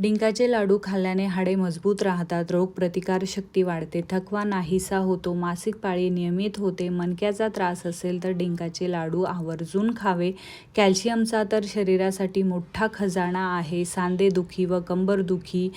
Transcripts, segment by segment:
डिंकाचे लाडू खाल्ल्याने हाडे मजबूत राहतात रोगप्रतिकारशक्ती वाढते थकवा नाहीसा होतो मासिक पाळी नियमित होते मणक्याचा त्रास असेल तर डिंकाचे लाडू आवर्जून खावे. कॅल्शियमचा तर शरीरासाठी मोठा खजाना आहे सांदेदुखी व कंबरदुखी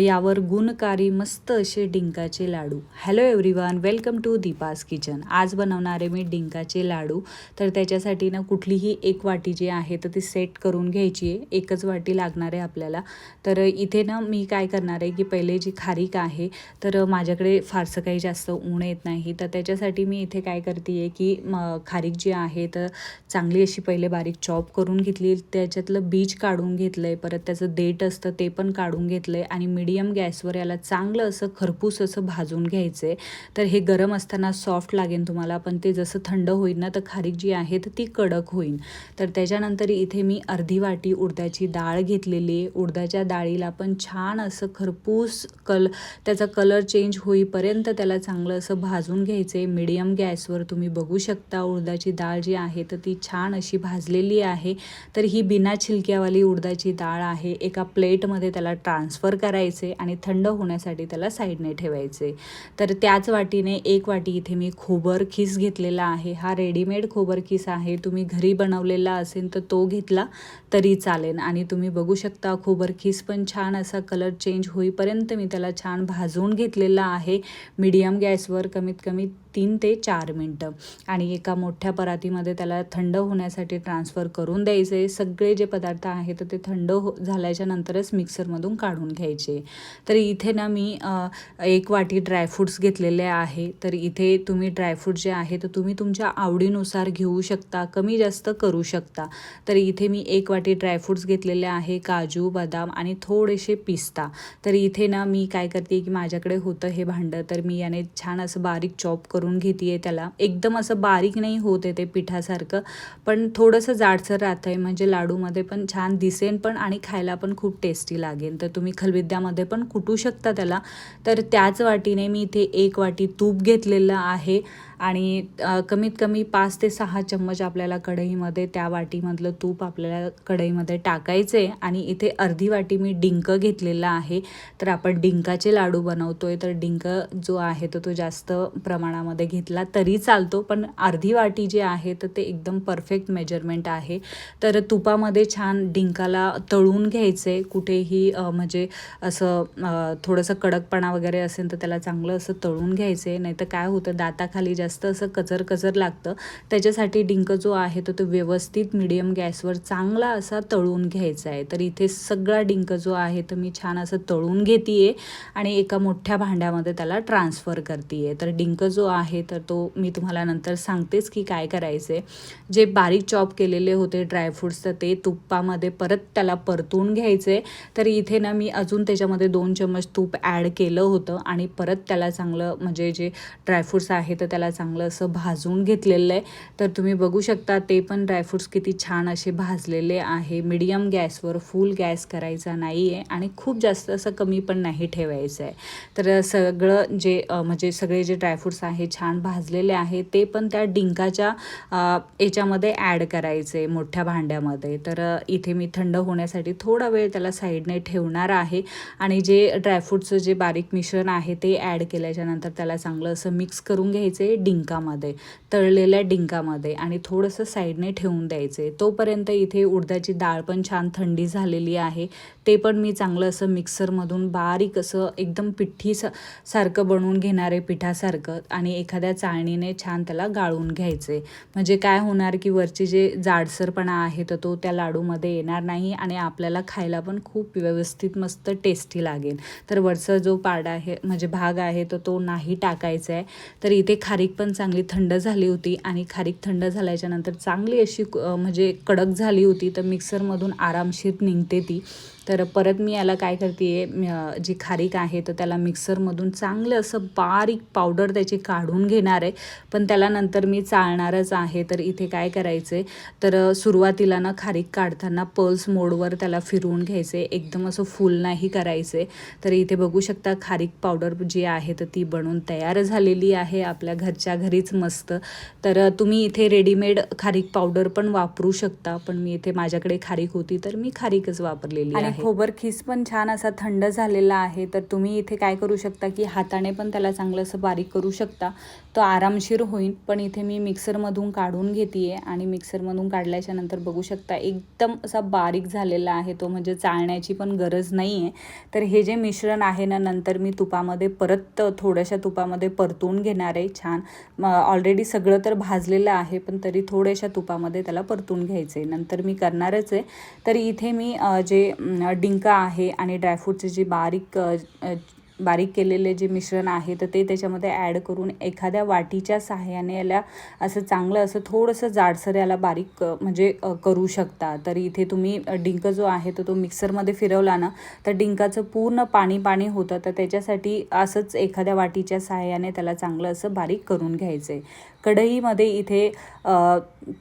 यावर गुणकारी मस्त असे डिंकाचे लाडू. Hello everyone welcome to Deepa's kitchen आज बनवणारे मी डिंकाचे लाडू. तर त्याच्यासाठी ना कुठलीही एक वाटी जी आहे तर ती सेट करून घ्यायची आहे. एकच वाटी लागणार आहे आपल्याला. तर इथे ना मी काय करणार आहे की पहिले जी खारीक आहे तर माझ्याकडे फारसं काही जास्त ऊन येत नाही. तर त्याच्यासाठी मी इथे काय करते आहे की म खारीक जी आहे तर चांगली अशी पहिले बारीक चॉप करून घेतली. त्याच्यातलं बीज काढून घेतलं आहे परत त्याचं देठ असतं ते पण काढून घेतलं आहे आणि मिडियम गॅसवर याला चांगलं असं खरपूस असं भाजून घ्यायचं आहे तर हे गरम असताना सॉफ्ट लागेल तुम्हाला पण ते जसं थंड होईल ना तर खारीक जी आहे तर ती कडक होईल. तर त्याच्यानंतर इथे मी अर्धी वाटी उडदाची डाळ घेतलेली आहे. उडदाच्या जाईल. पण छान असं खरपूस कल त्याचा कलर चेंज होईपर्यंत त्याला चांगलं असं भाजून घ्यायचं. आहे मिडियम गॅसवर तुम्ही बघू शकता उडदाची डाळ जी आहे तर ती छान अशी भाजलेली आहे. तर ही बिना छिलक्यावाली उडदाची डाळ आहे. एका प्लेटमध्ये त्याला ट्रान्सफर करायचे आणि थंड होण्यासाठी त्याला साईडने ठेवायचे. तर त्याच वाटीने एक वाटी इथे मी खोबर खीस घेतलेला आहे. हा रेडीमेड खोबर खीस आहे. तुम्ही घरी बनवलेला असेल तर तो घेतला तरी चालेल. आणि तुम्ही बघू शकता खोबर खीस पण छान असा कलर चेंज होईपर्यंत मी त्याला छान भाजून घेतलेला आहे. मीडियम गॅसवर कमीत कमी तीन ते चार मिनटं. आणि एका मोठ्या परातीमध्ये त्याला थंड होण्यासाठी ट्रान्सफर करून द्यायचे. सगळे जे पदार्थ आहेत तर ते थंड हो झाल्याच्या नंतरच मिक्सरमधून काढून घ्यायचे. तर इथे ना मी एक वाटी ड्रायफ्रूट्स घेतलेले आहे. तर इथे तुम्ही ड्रायफ्रूट जे आहे तर तुम्ही तुमच्या आवडीनुसार घेऊ शकता कमी जास्त करू शकता. तर इथे मी एक वाटी ड्रायफ्रूट्स घेतलेले आहे. काजू बदाम आणि थो थोडेसे पिस्ता. तर इथे ना मी काय करते की माझ्याकडे होतं हे भांडं. तर मी याने छान असं बारीक चॉप करून घेते आहे त्याला. एकदम असं बारीक नाही होत आहे ते पिठासारखं. पण थोडंसं जाडसर राहतं आहे म्हणजे लाडूमध्ये पण छान दिसेन पण आणि खायला पण खूप टेस्टी लागेल तर तुम्ही खलबिद्यामध्ये पण कुटू शकता त्याला. तर त्याच वाटीने मी इथे एक वाटी तूप घेतलेलं आहे. आणि कमीत कमी पाच ते सहा चम्मच आपल्याला कढईमध्ये त्या वाटीमधलं तूप आपल्याला कढईमध्ये टाकायचं आहे आणि इथे अर्धी वाटी मी डिंक घेतलेला आहे. तर आपण डिंकाचे लाडू बनवतो आहे तर डिंक जो आहे तो तो जास्त प्रमाणामध्ये घेतला तरी चालतो पण अर्धी वाटी जी आहे तर ते एकदम परफेक्ट मेजरमेंट आहे. तर तुपामध्ये छान डिंकाला तळून घ्यायचं आहे कुठेही म्हणजे असं थोडंसं कडकपणा वगैरे असेल तर त्याला चांगलं असं तळून घ्यायचं आहे नाही तर काय होतं दाताखाली जास्त जास्त असं कचर कचर लागतं. त्याच्यासाठी डिंक जो आहे तो तो व्यवस्थित मिडियम गॅसवर चांगला असा तळून घ्यायचा आहे. तर इथे सगळा डिंक जो आहे तर मी छान असं तळून घेते आहे आणि एका मोठ्या भांड्यामध्ये त्याला ट्रान्सफर करते आहे तर डिंक जो आहे तर तो मी तुम्हाला नंतर सांगतेच की काय करायचं आहे जे बारीक चॉप केलेले होते ड्रायफ्रूट्स तर ते तुपामध्ये परत त्याला परतून घ्यायचे तर इथे ना मी अजून त्याच्यामध्ये दोन चम्मच तूप ॲड केलं होतं आणि परत त्याला चांगलं म्हणजे जे ड्रायफ्रूट्स आहे तर त्याला चांगलं असं भाजून घेतलेलं आहे. तर तुम्ही बघू शकता ते पण ड्रायफ्रूट्स किती छान असे भाजलेले आहे. मिडियम गॅसवर फुल गॅस करायचा नाही आहे आणि खूप जास्त असं कमी पण नाही ठेवायचं आहे तर सगळं जे म्हणजे सगळे जे ड्रायफ्रूट्स आहे छान भाजलेले आहे ते पण त्या डिंकाच्या याच्यामध्ये ॲड करायचे मोठ्या भांड्यामध्ये. तर इथे मी थंड होण्यासाठी थोडा वेळ त्याला साईडने ठेवणार आहे. आणि जे ड्रायफ्रूटचं जे बारीक मिश्रण आहे ते ॲड केल्याच्यानंतर त्याला चांगलं असं मिक्स करून घ्यायचं आहे डिंकामध्ये तळलेल्या डिंकामध्ये आणि थोडंसं साईडने ठेवून द्यायचे. तोपर्यंत इथे उडदाची डाळ पण छान थंडी झालेली आहे. ते पण मी चांगलं असं मिक्सरमधून बारीक असं एकदम पिठी सा सारखं बनवून घेणारे पिठासारखं आणि एखाद्या चाळणीने छान त्याला गाळून घ्यायचे. म्हणजे काय होणार की वरची जे जाडसरपणा आहे तर तो त्या लाडूमध्ये येणार नाही आणि आपल्याला खायला पण खूप व्यवस्थित मस्त टेस्टी लागेल. तर वरचा जो पार्ट आहे म्हणजे भाग आहे तर तो नाही टाकायचा आहे. तर इथे खारीक पण चांगली थंड झाली होती आणि खारीक थंड झाल्याच्यानंतर चांगली अशी म्हणजे कडक झाली होती तर मिक्सरमधून आरामशीर निघते ती. तर परत मी याला काय करते आहे जी खारीक आहे तर त्याला मिक्सरमधून चांगलं असं बारीक पावडर त्याची काढून घेणार आहे. पण त्याला नंतर मी चाळणारच आहे तर इथे काय करायचं आहे तर सुरुवातीला ना खारीक काढताना पल्स मोडवर त्याला फिरवून घ्यायचे एकदम असं फुल नाही करायचे तर इथे बघू शकता खारीक पावडर जी आहे तर ती बनवून तयार झालेली आहे. आपल्या घरच्या घरीच मस्त. तर तुम्ही इथे रेडीमेड खारीक पावडर पण वापरू शकता पण मी इथे माझ्याकडे खारीक होती तर मी खारीकच वापरलेली आहे आहे. खोबर खीस पण छान असा थंड झालेला आहे. तर तुम्ही इथे काय करू शकता की हाताने पण त्याला चांगलं असं बारीक करू शकता. तो आरामशीर होईल. पण इथे मी मिक्सरमधून काढून घेते आणि मिक्सरमधून काढल्याच्या नंतर बघू शकता एकदम असा बारीक झालेला आहे तो. म्हणजे चाळण्याची पण गरज नाही आहे तर हे जे मिश्रण आहे ना नंतर मी तुपामध्ये परत थोड्याशा तुपामध्ये परतून घेणार आहे. छान. ऑलरेडी सगळं तर भाजलेलं आहे पण तरी थोड्याशा तुपामध्ये त्याला परतून घ्यायचं आहे नंतर मी करणारच आहे. तर इथे मी जे डिंक आहे आणि ड्रायफ्रूटचे जे बारीक बारीक केलेले जे मिश्रण आहे तर ते त्याच्यामध्ये ॲड करून एखाद्या वाटीच्या सहाय्याने याला असं चांगलं असं थोडंसं जाडसर याला बारीक म्हणजे करू शकता. तर इथे तुम्ही डिंक जो आहे तर तो मिक्सरमध्ये फिरवला ना तर डिंकाचं पूर्ण पाणी पाणी होतं. तर त्याच्यासाठी असंच एखाद्या वाटीच्या सहाय्याने त्याला चांगलं असं बारीक करून घ्यायचं आहे कढईमध्ये इथे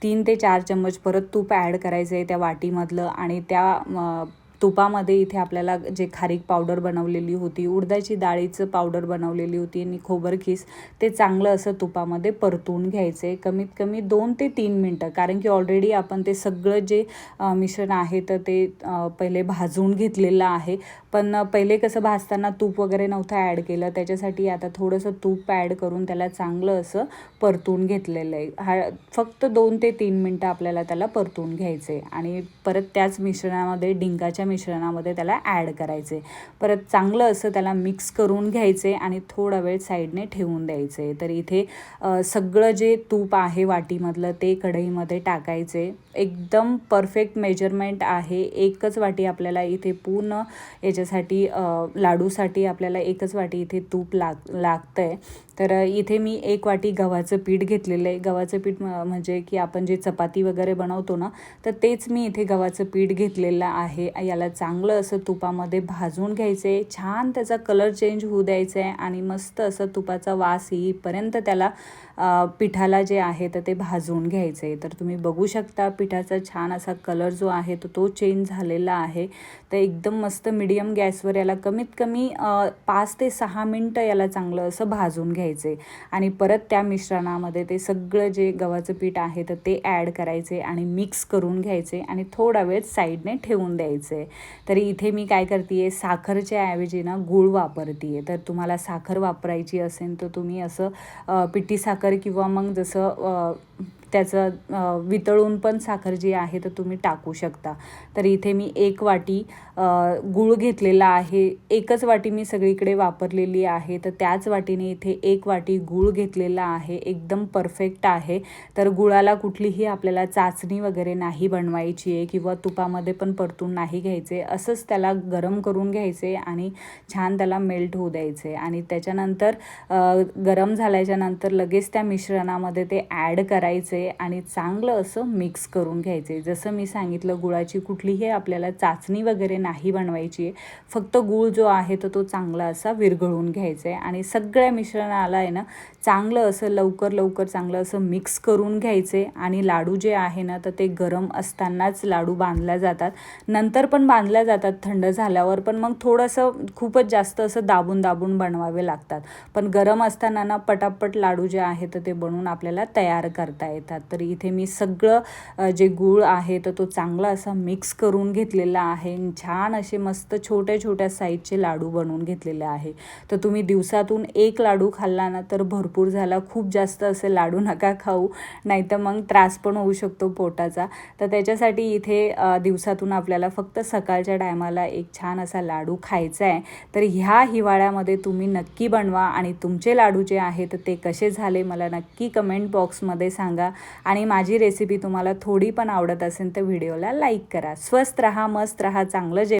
तीन ते चार चम्मच परत तूप ॲड करायचं आहे त्या वाटीमधलं आणि त्या तुपामध्ये इथे आपल्याला जे खारीक पावडर बनवलेली होती उडदाची डाळीचं पावडर बनवलेली होती आणि खोबरखीस ते चांगलं असं तुपामध्ये परतून घ्यायचं. आहे कमीत कमी दोन ते तीन मिनटं कारण की ऑलरेडी आपण ते सगळं जे मिश्रण आहे तर ते पहिले भाजून घेतलेलं आहे. पण पहिले कसं भाजताना तूप वगैरे नव्हतं ॲड केलं त्याच्यासाठी आता थोडंसं तूप ॲड करून त्याला चांगलं असं परतून घेतलेलं आहे. हा फक्त दोन ते तीन मिनटं आपल्याला त्याला परतून घ्यायचं आहे. आणि परत त्याच मिश्रणामध्ये डिंकाच्या मिश्रणामध्ये त्याला ॲड करायचे. परत चांगलं असं त्याला मिक्स करून घ्यायचे आणि थोडा वेळ साईडने ठेवून द्यायचे. तर इथे सगळं जे तूप आहे वाटीमधलं ते कढईमध्ये टाकायचे. एकदम परफेक्ट मेजरमेंट आहे. एकच वाटी आपल्याला इथे पूर्ण याच्यासाठी लाडूसाठी आपल्याला एकच वाटी इथे तूप लाग लागतं आहे तर इथे मी एक वाटी गव्हाचं पीठ घेतलेलं आहे. गव्हाचं पीठ म्हणजे की आपण जे चपाती वगैरे बनवतो ना तर तेच मी इथे गव्हाचं पीठ घेतलेलं आहे. याला चांगलं असं तुपामध्ये भाजून घ्यायचं आहे छान त्याचा कलर चेंज होऊ द्यायचा आहे आणि मस्त असं तुपाचा वास येईपर्यंत त्याला पिठाला जे आहे तर ते भाजून घ्यायचं. आहे तर तुम्ही बघू शकता पिठाचा छान असा कलर जो आहे तो तो चेंज झालेला आहे. तर एकदम मस्त मिडियम गॅसवर याला कमीत कमी पाच ते सहा मिनटं याला चांगलं असं भाजून घ्यायचं. आहे आणि परत त्या मिश्रणामध्ये ते सगळं जे गव्हाचं पीठ आहे तर ते ॲड करायचे आणि मिक्स करून घ्यायचे आणि थोडा वेळ साईडने ठेवून द्यायचे. तरी इथे मी काय करते आहे साखरच्या ऐवजी ना गूळ वापरते आहे तर तुम्हाला साखर वापरायची असेल तर तुम्ही असं पिठी साखर किंवा मग जसं त्याचं वितळून पण साखर जी आहे तर तुम्ही टाकू शकता. तर इथे मी एक वाटी गूळ घेतलेला आहे. एकच वाटी मी सगळीकडे वापरलेली आहे. तर त्याच वाटीने इथे एक वाटी गूळ घेतलेला आहे. एकदम परफेक्ट आहे. तर गुळाला कुठलीही आपल्याला चाचणी वगैरे नाही बनवायची आहे किंवा तुपामध्ये पण परतून नाही घ्यायचे. असंच त्याला गरम करून घ्यायचे आणि छान त्याला मेल्ट होऊ द्यायचे. आणि त्याच्यानंतर गरम झाल्याच्यानंतर लगेच त्या मिश्रणामध्ये ते ॲड करायचे. आणि चांगलं असं मिक्स करून घ्यायचे. जसं मी सांगितलं गुळाची कुठलीही आपल्याला चाचणी वगैरे नाही बनवायची. आहे फक्त गूळ जो आहे तर तो चांगला असा विरघळून घ्यायचा आहे. आणि सगळ्या मिश्रणाला आहे ना चांगलं असं लवकर लवकर चांगलं असं मिक्स करून घ्यायचे. आणि लाडू जे आहे ना तर ते गरम असतानाच लाडू बांधल्या जातात. नंतर पण बांधल्या जातात थंड झाल्यावर पण. मग थोडंसं खूपच जास्त असं दाबून दाबून बनवावे लागतात. पण गरम असताना ना पटापट लाडू जे आहे तर ते बनवून आपल्याला तयार करता येतात येतात तर इथे मी सगळं जे गूळ आहे तर तो चांगला असा मिक्स करून घेतलेला आहे. छान असे मस्त छोट्या छोट्या साईजचे लाडू बनवून घेतलेले आहे. तर तुम्ही दिवसातून एक लाडू खाल्ला ना तर भरपूर झाला. खूप जास्त असे लाडू नका खाऊ. नाहीतर मग त्रास पण होऊ शकतो पोटाचा. तर त्याच्यासाठी इथे दिवसातून आपल्याला फक्त सकाळच्या टायमाला एक छान असा लाडू खायचा आहे. तर ह्या हिवाळ्यामध्ये तुम्ही नक्की बनवा आणि तुमचे लाडू जे आहे तर ते कसे झाले मला नक्की कमेंट बॉक्समध्ये सांगा. आणि माझी रेसिपी तुम्हाला थोडी पण आवडत असेल तर व्हिडिओला लाईक करा. स्वस्त रहा मस्त रहा चांगलं जे